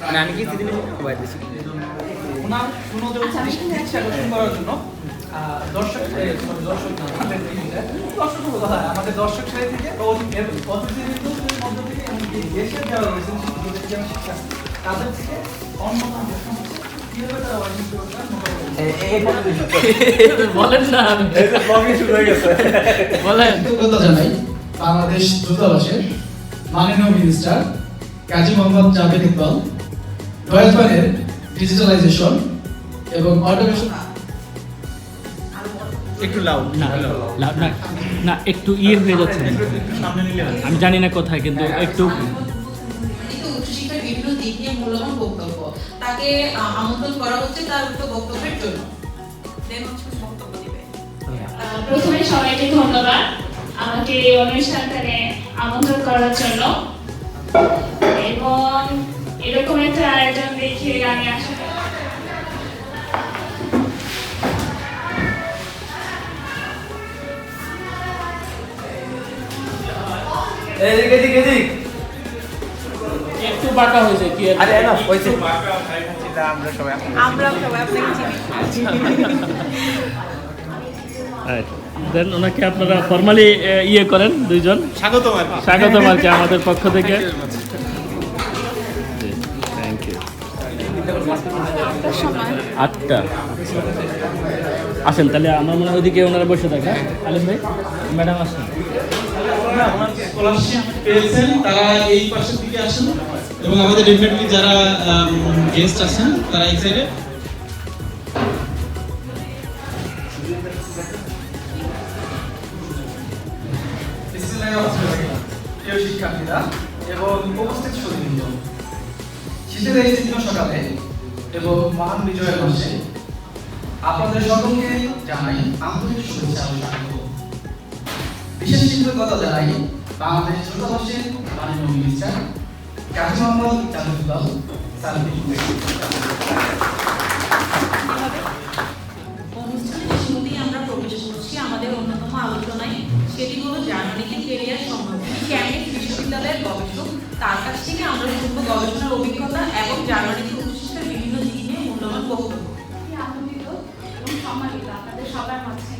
মানে আমি কি দিদি মোবাইল দিছি ওনার সুনজর চিকিৎসা আকর্ষণ করার জন্য দর্শক দর্শক না, আমাদের দর্শক আমাদের দর্শক সারি থেকে অতি- মধ্য থেকে এমনকি দেশের যারা রয়েছেন শিক্ষার্থী, যারা শিক্ষার্থী, তাদের থেকে অন্যতম প্রশ্ন হচ্ছে, কীভাবে তারা অর্জন করবে বলেন না বলেন বাংলাদেশ দূতাবাসের মাননীয় মিনিস্টার কাজী মোহাম্মদ জাভেদ ইকবাল ডয়েসবানের ডিজিটালাইজেশন এবং অটোমেশন একটু লাউড না না না না একটু ইয়ে হয়ে যাচ্ছে। হয়। আমি জানি না কোথায় কিন্তু একটু উচ্চশিক্ষার বিভিন্ন দিক নিয়ে মূল্যবান বক্তব্য। তাকে আমন্ত্রণ করা হচ্ছে তার উক্ত বক্তব্যের জন্য। আহ, প্রথমে সবাইকে ধন্যবাদ। আমাকে এই অনুষ্ঠানটানে আমন্ত্রণ করার জন্য। এবং এরকম একটা আয়োজন দেখে আমি আসলে এদিক এদিক এদিক। একটু বাঁকা হয়েছে কি আরে না হয়েছে। আমরা সবাই আমরা সবাই আপনাকে চিনি? Then ওনাকে আপনারা ফর্মালি ইয়ে করেন দুইজন। স্বাগতম আর স্বাগতম আর কি আমাদের পক্ষ থেকে। থ্যাংক ইউ আটটা। আসেন তাহলে আমার মনে হয় ওইদিকে ওনারা বসে থাকে আলিম ভাই ম্যাডাম আসেন। পেয়েছেন তারা এই পাশের দিকে আসেন। এবং আমাদের ডেফিনেটলি যারা গেস্ট আছেন তারা এই সাইডে শিক্ষার্থীরা এবং উপস্থিত সুদীবৃন্দ শীতের এই তীব্র সকালে এবং মহান বিজয়ের মাসে আপনাদের সকলকে জানাই আন্তরিক শুভেচ্ছা ও স্বাগত। বিশেষ কৃতজ্ঞতা জানাই বাংলাদেশ দূতাবাসের মাননীয় মিনিস্টার কাজী মোহাম্মদ জাদুল্লাহ সালফি অনুষ্ঠানের আমরা প্রবেশ করছি আমাদের অন্যতম আলোচনায়। সেটি হলো জার্মানিতে কেরিয়ার সম্ভাবনা ক্যামব্রিজ বিশ্ববিদ্যালয়ের গবেষক। তার কাছ থেকে আমরা শুনব গবেষণার অভিজ্ঞতা এবং জানুয়ারি উচ্চশিক্ষার বিভিন্ন দিক নিয়ে মূল্যবান বক্তব্য। আনন্দিত এবং সম্মানিত। আপনাদের সবার মাঝখানে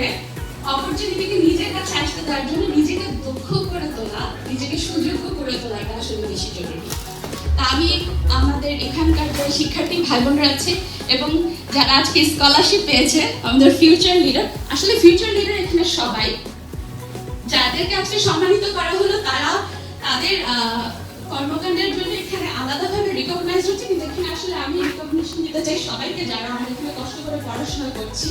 দৌড়ে অপরচুনিটিকে নিজের কাছে আসতে, তার জন্য নিজেকে দক্ষ করে তোলা, নিজেকে সুযোগ্য করে তোলাটা আসলে বেশি জরুরি। আমি আমাদের এখানকার যে শিক্ষার্থী ভাই বোনরা আছে এবং যারা আজকে স্কলারশিপ পেয়েছে, আমাদের ফিউচার লিডার আসলে ফিউচার লিডার এখানে সবাই। যাদেরকে আজকে সম্মানিত করা হলো, তারা তাদের কর্মকাণ্ডের জন্য এখানে আলাদাভাবে রিকগনাইজ হচ্ছে, কিন্তু এখানে আসলে আমি রিকগনিশন দিতে চাই সবাইকে, যারা আমরা এখানে কষ্ট করে পড়াশোনা করছি।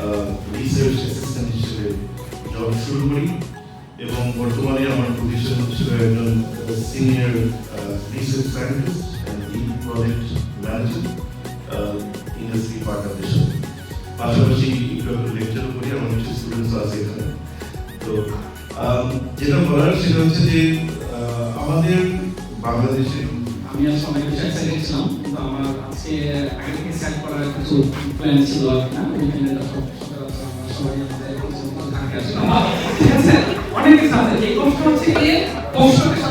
Research scientist and lead project manager industry পার্টনারদের পাশাপাশি একটু লেকচারও করি আমার কিছু স্টুডেন্টস আছে এখানে। তো আম, যেটা বলার সেটা হচ্ছে যে আমাদের বাংলাদেশে আমি আর সবাই বেশি এক্সাইটেড ছিলাম কিন্তু আমার আজকে আগে থেকে সেট করার কিছু প্ল্যান ছিল কি না? সচরাচর সবাই আমাদের কিছু অনেক কিছু আছে। এই কষ্ট হচ্ছে গিয়ে কষ্টের সাথে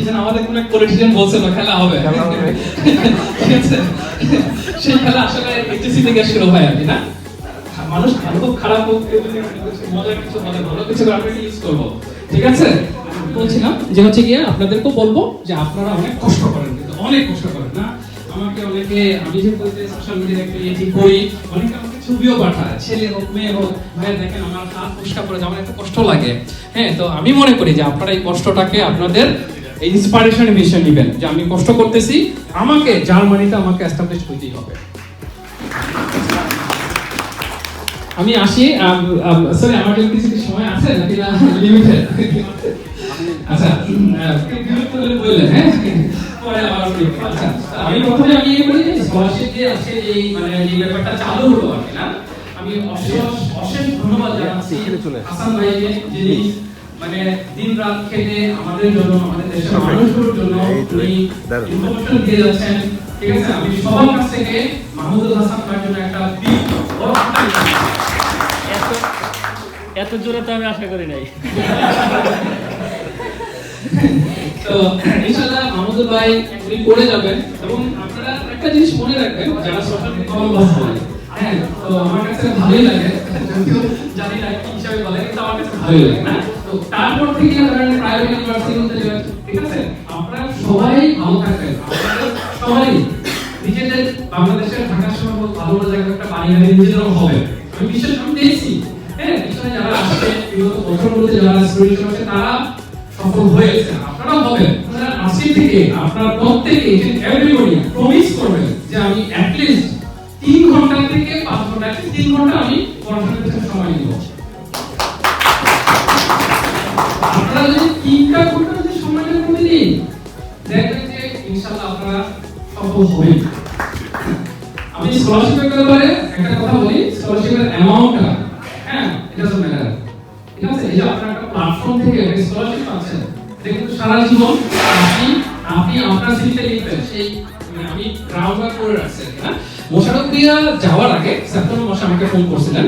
কি যেন আমাদের কোন পলিটিশিয়ান বলছে না খেলা হবে। ঠিক আছে? সেই খেলা আসলে এইচএসসি থেকে শুরু হয় আর কি না? মানুষ ভালো হোক খারাপ হোক এগুলো কিছু মজার ভালো কিছু আমরা ইউজ করব। ঠিক আছে? বলছিলাম যে হচ্ছে গিয়ে আপনাদেরকেও বলব যে আপনারা অনেক কষ্ট করেন কিন্তু অনেক কষ্ট করেন না? আমাকে অনেকে আমি যে বলতে সোশ্যাল মিডিয়ায় একটা ইয়ে ঠিক করি অনেকে আমাকে ছবিও পাঠায় ছেলে হোক মেয়ে হোক ভাই দেখেন আমার হাত পরিষ্কার করে আমার এত কষ্ট লাগে। হ্যাঁ তো আমি মনে করি যে আপনারা এই কষ্টটাকে আপনাদের ইন্সপিরেশন হিসেবে নেবেন যে আমি কষ্ট করতেছি আমাকে জার্মানিতে আমাকে এস্টাবলিশ হইতেই হবে। আমি আসি সরি আমার কাছে কিছু সময় আছে নাকি না? লিমিটেড আচ্ছা আমি প্রথমে আমি এই বলি স্কলারশিপ দিয়ে আজকে এই মানে এই ব্যাপারটা চালু হলো আর কি না? আমি অশেষ অশেষ ধন্যবাদ জানাচ্ছি হাসান ভাইকে যিনি মানে দিন রাত খেটে আমাদের জন্য আমাদের দেশের মানুষগুলোর জন্য উনি ইনফরমেশন দিয়ে যাচ্ছেন। ঠিক আছে? আমি সবার কাছ থেকে মাহমুদুল হাসান ভাইয়ের জন্য একটা বিগ। এত এত জোরে তো আমি আশা করি নাই। তো ইনশাআল্লাহ মাহমুদুল ভাই উনি করে যাবেন এবং আপনারা একটা জিনিস মনে রাখবেন যারা সোশ্যাল মিডিয়া হয় হ্যাঁ তো আমার কাছে ভালোই লাগে। জানি না কি হিসাবে বলে কিন্তু আমার কাছে ভালোই লাগে না? তো তারপর থেকে ধরেন প্রাইভেট ইউনিভার্সিটিতে যাবেন ঠিক আছে? আপনারা সবাই ভালো থাকবেন। সবাই নিজেদের বাংলাদেশের ঢাকা শহর হোক, ভালো জায়গায় একটা বাড়ি গাড়ি হবে। আমি বিশ্বাস আমি দেখছি। হ্যাঁ পিছনে যারা আসছে বিগত বছরগুলোতে যারা স্টুডেন্ট আছে তারা সফল হয়েছে। আপনারাও হবেন। আজকে থেকে আপনারা প্রত্যেকে এভরিবডি প্রমিস করবেন যে আমি অ্যাট লিস্ট তিন ঘণ্টা থেকে পাঁচ ঘণ্টা তিন ঘণ্টা আমি পড়াশোনার সময় দিব স্কলারশিপের ব্যাপারে একটা কথা বলি স্কলারশিপের অ্যামাউন্টটা হ্যাঁ এটা ম্যাটার ঠিক আছে? এই যে আপনারা একটা প্ল্যাটফর্ম থেকে স্কলারশিপ পাচ্ছেন সারা জীবন আপনি আপনি আপনার সিটে লিখবেন সেই মানে করে রাখছি আর কি, হ্যাঁ? মোশারফ দিয়া যাওয়ার আগে সেপ্টেম্বর মাসে আমাকে ফোন করছিলেন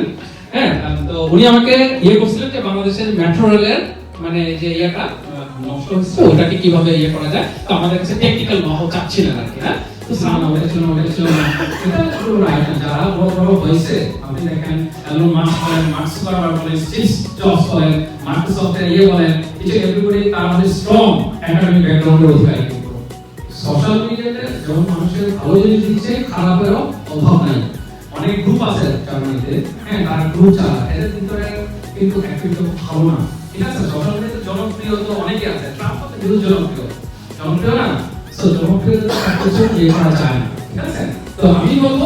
হ্যাঁ? তো উনি আমাকে ইয়ে করছিলেন যে বাংলাদেশের মেট্রো রেলের মানে যে ইয়েটা নষ্ট হচ্ছে ওটাকে কীভাবে ইয়ে করা যায়? তো আমাদের কাছে টেকনিক্যাল নহ চাচ্ছিলেন আর কি হ্যাঁ? জন্য আমাদের জন্য এটা পুরো রাইট যারা বড় বড় হয়েছে আপনি দেখেন এলন মাস্ক বলেন মার্ক জুকারবার্গ বলেন স্টিভ জবস বলেন মাইক্রোসফটের ইয়ে বলেন যে এভরিবডি তারা আমাদের স্ট্রং একাডেমিক ব্যাকগ্রাউন্ডের অধিকারী সোশ্যাল মিডিয়াতে যখন মানুষের ভালো জিনিস দিচ্ছে, খারাপেরও অভাব নাই। অনেক গ্রুপ আছে জার্মানিতে হ্যাঁ তারা গ্রুপ চালায় এদের ভিতরে কিন্তু অ্যাক্টিভিটি ভালো না। ঠিক আছে সোশ্যাল মিডিয়াতে জনপ্রিয় তো অনেকে আছে। ট্রাম্প কিন্তু জনপ্রিয়। জনপ্রিয় না? সো জনপ্রিয় কিছু ইয়ে করা যায় না ঠিক আছে? তো আমি বলব,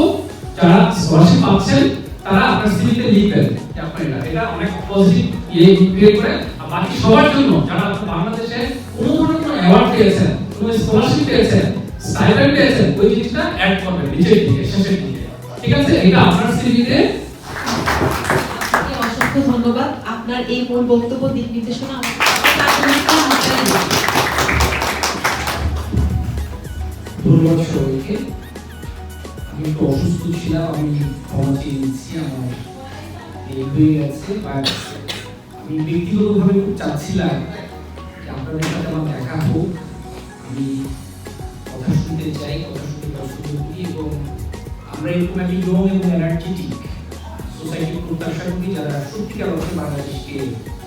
যারা স্কলারশিপ পাচ্ছেন, তারা আপনার সিভিতে লিখবেন যে এটা অনেক পজিটিভ ইয়ে ক্রিয়েট করে, আর বাকি সবার জন্য যারা বাংলাদেশে কোনো ধরনের কোনো অ্যাওয়ার্ড পেয়েছেন, কোনো স্কলারশিপ পেয়েছেন স্টাইপেন্ড পেয়েছেন, ওই জিনিসটা অ্যাড করবেন নিচের দিকে, শেষের দিকে। ঠিক আছে? এটা আপনার সিভিতে অসংখ্য ধন্যবাদ। আপনার এই মূল বক্তব্য দিক নির্দেশনা আমাকে ধন্যবাদ সবাইকে আমি একটু অসুস্থ ছিলাম আমি ক্ষমা নিচ্ছি আমার এই হয়ে গেছে আমি ব্যক্তিগতভাবে চাচ্ছিলাম আপনাদের সাথে আমার দেখা হোক আমি কথা শুনতে চাই কথা শুনতে পছন্দ করি এবং আমরা এরকম একটা ইয়ং এবং এনার্জেটিক সোসাইটির প্রত্যাশা করি যারা সত্যিকার অর্থে বাংলাদেশকে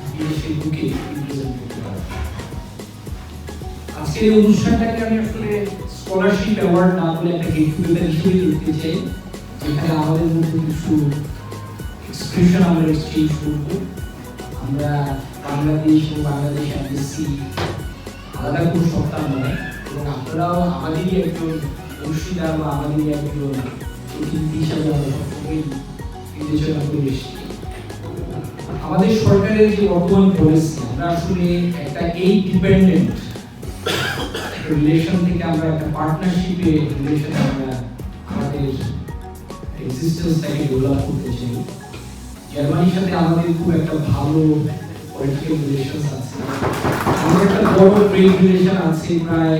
বিদেশে ঢুকে রিপ্রেজেন্ট করতে পারে আজকের এই অনুষ্ঠানটাকে আমি আসলে স্কলারশিপ অ্যাওয়ার্ড না বলে একটা গেট টুগেদার হিসেবে দেখতে চাই যেখানে আমাদের মধ্যে কিছু এক্সপ্রেশন আমরা এক্সচেঞ্জ করব। আমরা বাংলাদেশ এবং বাংলাদেশ এমবিসি আলাদা কোনো সত্তা নয়, এবং আপনারাও আমাদেরই একজন অংশীদার বা আমাদেরই একজন প্রতিনিধি হিসাবে আমরা সবসময় বিবেচনা করে এসেছি। আমাদের সরকারের যে বর্তমান পলিসি আমরা আসলে একটা এই ডিপেন্ডেন্ট রিলেশন থেকে আমরা একটা পার্টনারশিপে রিলেশন আমরা আমাদের এক্সিস্টেন্সটাকে ডেভেলপ করতে চাই। জার্মানির সাথে আমাদের খুব একটা ভালো পলিটিক্যাল রিলেশন আছে। আমাদের একটা বড় ট্রেড রিলেশন আছে প্রায়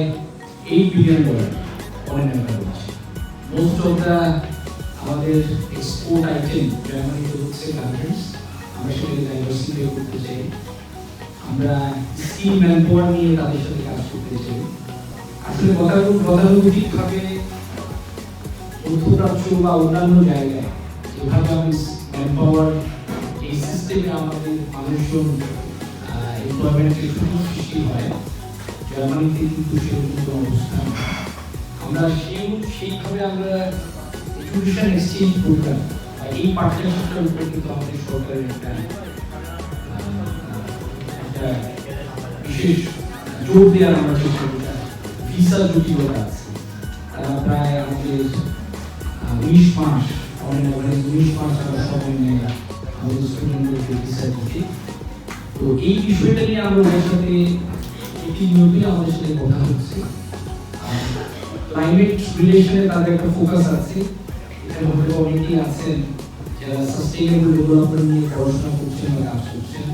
eight billion dollar foreign account most of the আমাদের এক্সপোর্ট আইটেম জার্মানিতে হচ্ছে গার্মেন্টস আমরা সেটাকে ডাইভার্সিফাই করতে চাই। আমরা স্কিল ম্যানপাওয়ার নিয়ে তাদের সাথে কাজ করতে চাই। আসলে গতানুগ গতানুগতিকভাবে মধ্যপ্রাচ্য বা অন্যান্য জায়গায় যেভাবে আমি ম্যান পাওয়ার এই সিস্টেমে আমাদের মানুষজন এমপ্লয়মেন্টের সুযোগ সৃষ্টি হয় জার্মানিতে কিন্তু সেরকম কোনো অবস্থা আমরা সেই সেইভাবে আমরা এডুকেশন এক্সচেঞ্জ প্রোগ্রাম এই পার্টনারশিপটার উপরে কিন্তু আমাদের সরকারের একটা একটা বিশেষ জোর দেওয়ার আমরা চেষ্টা করি ভিসা জটিলতা আছে। তারা প্রায় আমাদের উনিশ মাস, অনেক উনিশ মাস তারা সময় নেয় আমাদের স্টুডেন্টদেরকে ভিসা দিতে তো এই বিষয়টা নিয়ে আমরা ওদের সাথে প্রতিনিয়তই আমাদের সাথে কথা হচ্ছে। ক্লাইমেট রিলেশনে তাদের একটা ফোকাস আছে। এখানে হয়তো অনেকেই আছেন যারা সাস্টেইনেবল ডেভেলপমেন্ট নিয়ে পড়াশোনা করছেন বা কাজ করছেন।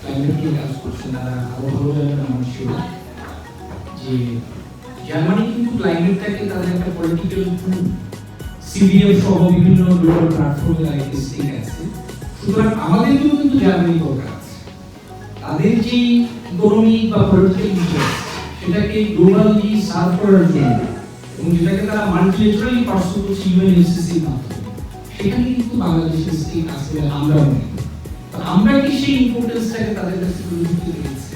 ক্লাইমেট নিয়ে কাজ করছেন, তারা আরও ভালো জানেন আমার শিওর। যে জার্মানি কিন্তু ক্লাইমেটটাকে তাদের একটা পলিটিক্যাল টুল সিবিএম সহ বিভিন্ন গ্লোবাল প্ল্যাটফর্মে তারা স্টেক আছে। সুতরাং আমাদেরকেও কিন্তু জার্মানি দরকার আছে। তাদের যে ইকোনমিক বা পলিটিক্যাল ইন্টারেস্ট সেটাকে গ্লোবালি সার্ভ করার জন্য এবং যেটাকে তারা মাল্টিলেটারালি পার্সু করছে ইউএনএফসিসির মাধ্যমে, সেখানে কিন্তু বাংলাদেশের স্টেক আছে আমরা মনে আমরা কি সেই ইম্পর্টেন্সটাকে তাদের কাছে তুলে ধরতে পেরেছি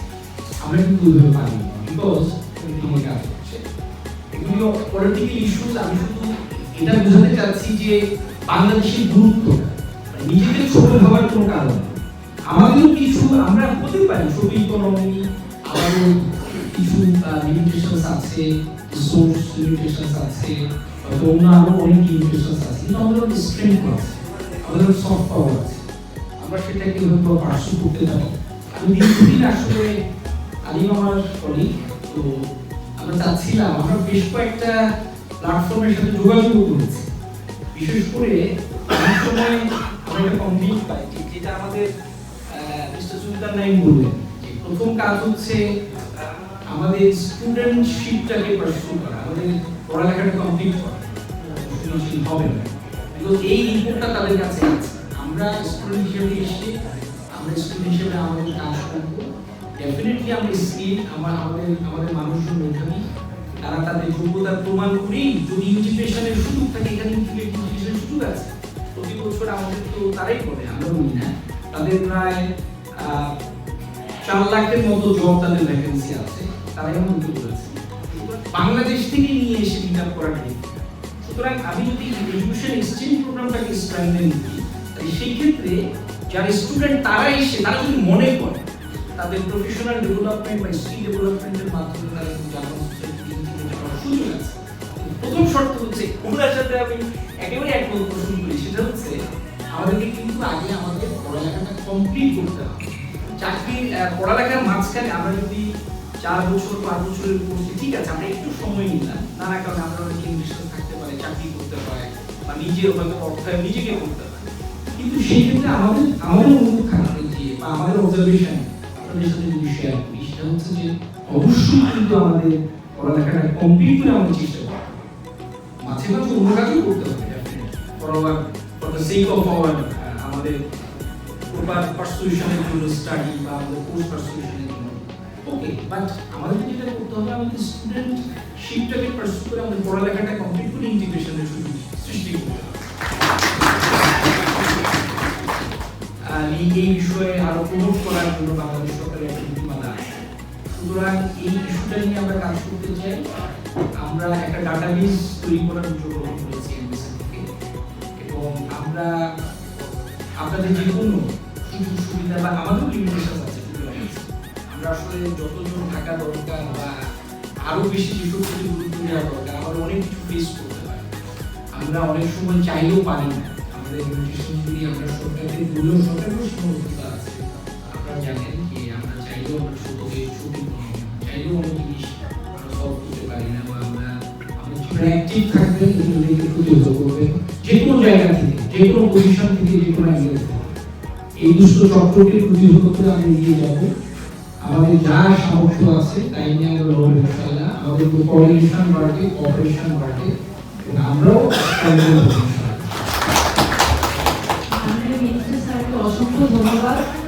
আমরা কিন্তু পারি বিকজ আমার কাজ পলিটিক্যাল ইস্যুস আমি শুধু এটা বোঝাতে চাচ্ছি যে বাংলাদেশের গুরুত্ব নিজেদের ছোট ভাবার কোনো কারণ আমাদেরও কিছু, আমরা হতে পারি ছোট ইকোনমি আমাদের কিছু লিমিটেশনস আছে রিসোর্স লিমিটেশনস আছে অন্য আরও অনেক লিমিটেশনস আছে, কিন্তু আমাদের স্ট্রেংথ আছে, আমাদের সফট পাওয়ার আছে। আমরা সেটাকে হয়তো পার্সু করতে পারি। আমি দীর্ঘদিন আসলে আলিম আমার কলিগ তো আমরা চাচ্ছিলাম, আমরা বেশ কয়েকটা প্ল্যাটফর্মের সাথে যোগাযোগ করেছি। বিশেষ করে সময় আমরা কমপ্লিট পাই যেটা আমাদের মিস্টার সুলতান নাইম বললেন। প্রথম কাজ হচ্ছে আমাদের স্টুডেন্টশিপটাকে পার্সু করা, আমাদের পড়ালেখাটা কমপ্লিট করা। হবে না। বিকজ এই রিপোর্টটা তাদের কাছে আছে। আমরা স্টুডেন্ট হিসেবে এসে আমরা স্টুডেন্ট হিসেবে আমাদের কাজ করব। ডেফিনেটলি আমরা স্কিল, আমার আমাদের আমাদের মানুষজন মেধাবী তারা তাদের যোগ্যতার প্রমাণ করেই যদি ইন্টিগ্রেশনের সুযোগ থাকে, এখানে ইন্টিগ্রেশনের সুযোগ আছে। প্রতি বছর আমাদের তো তারাই করে আমরা বলি না। তাদের প্রায় চার লাখের মতো জব তাদের ভ্যাকেন্সি আছে, তারাই মধ্যে করেছে। বাংলাদেশ থেকে নিয়ে এসে মিট আপ করা ঠিক সুতরাং আমি যদি এডুকেশন এক্সচেঞ্জ প্রোগ্রামটাকে স্ট্রেংথেন করি সেই ক্ষেত্রে যারা স্টুডেন্ট তারা এসে, তারা যদি মনে করে তাদের প্রফেশনাল ডেভেলপমেন্ট বা স্কিল ডেভেলপমেন্টের মাধ্যমে তারা কিন্তু জাপান সুযোগ প্রথম শর্ত হচ্ছে, ওনার সাথে আমি একেবারে একমত পোষণ করি, সেটা হচ্ছে আমাদেরকে কিন্তু আগে আমাদের পড়ালেখাটা কমপ্লিট করতে হবে। চাকরির পড়ালেখার মাঝখানে আমরা যদি চার বছর, পাঁচ বছরের কোর্সে ঠিক আছে, আমরা একটু সময় নিলাম। নানা কারণে আমরা অনেক ইনভেস্ট থাকতে পারে, চাকরি করতে পারে, বা নিজের হয়তো অর্থায়ন নিজেকে করতে পারে। কিন্তু সেই ক্ষেত্রে আমাদের আমাদের অনুভব খারাপ যে, বা আমাদের অবজারভেশন সেটা হচ্ছে যে অবশ্যই কিন্তু আমাদের পড়ালেখাটা কমপ্লিট করে আমাদের চেষ্টা। মাঝে মাঝে অন্য কাজও করতে হবে আমাদের পড়ালেখাটা কমপ্লিট করে ইন্টিগ্রেশনের সুযোগ সৃষ্টি করতে হবে। এই বিষয়ে আরও প্রমোট করার জন্য বাংলাদেশ সরকারের একটা নীতিমালা আছে সুতরাং এই ইস্যুটা নিয়ে আমরা কাজ করতে চাই। আমরা একটা ডাটাবেস তৈরি করার উদ্যোগ গ্রহণ করেছি এবং আমরা, আপনাদের যে কোনো সুবিধা বা আমাদের লিমিটেশন আছে আমরা আসলে যতজন থাকা দরকার বা আরও বেশি যেসব প্রতি গুরুত্ব দেওয়া দরকার আমাদের অনেক কিছু ফেস করতে হয়। আমরা অনেক সময় চাইলেও পারি না। আমাদের আমরা সরকারেরও সীমাবদ্ধতা আছে। আপনারা জানেন যে আমরা চাইলেও আমরা দেশ ছোট চাইলেও অনেক জিনিস আমরা সলভ করতে পারি না বা আমরা অ্যাক্টিভ নিজেদেরকে প্রতিহত করবেন যে কোনো জায়গা থেকে যে কোনো পজিশন থেকে যে কোনো অ্যাঙ্গেল এই দুষ্ট চক্রকে প্রতিহত করে আমরা এগিয়ে যাব। আমাদের যা সামর্থ্য আছে তাই নিয়ে আমরা লড়বো আমাদের কোঅর্ডিনেশন বাড়বে অপারেশন বাড়বে। আমরাও অসংখ্য ধন্যবাদ।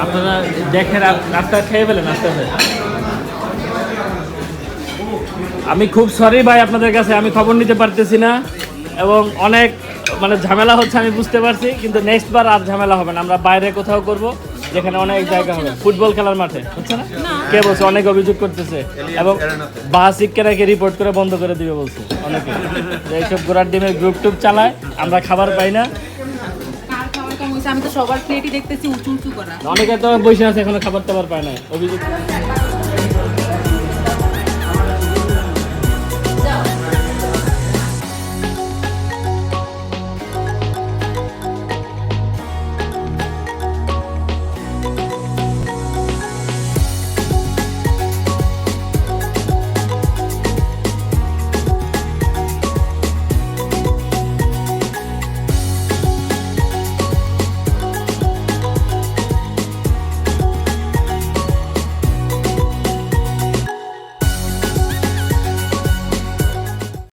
আপনারা দেখেন আপ- নাস্তা খেয়ে ফেলেন আস্তে আস্তে আমি খুব সরি ভাই আপনাদের কাছে, আমি খবর নিতে পারতেছি না এবং অনেক মানে ঝামেলা হচ্ছে আমি বুঝতে পারছি, কিন্তু নেক্সট বার আর ঝামেলা হবে না, আমরা বাইরে কোথাও করব। যেখানে অনেক জায়গা হবে। ফুটবল খেলার মাঠে। হচ্ছে না? কে বলছে? অনেক অভিযোগ করতেছে। এবং বাসিককে নাকি রিপোর্ট করে বন্ধ করে দিবে বলছে। অনেকে। এইসব গোড়ার ডিমের গ্রুপ টুপ চালায় আমরা খাবার পাই না। কার খাবার কম হয়েছে? আমি তো সবার প্লেটই দেখতেছি উঁচু উঁচু করা। অনেকে তো বসে আছে এখনও খাবার টাবার পায় না অভিযোগ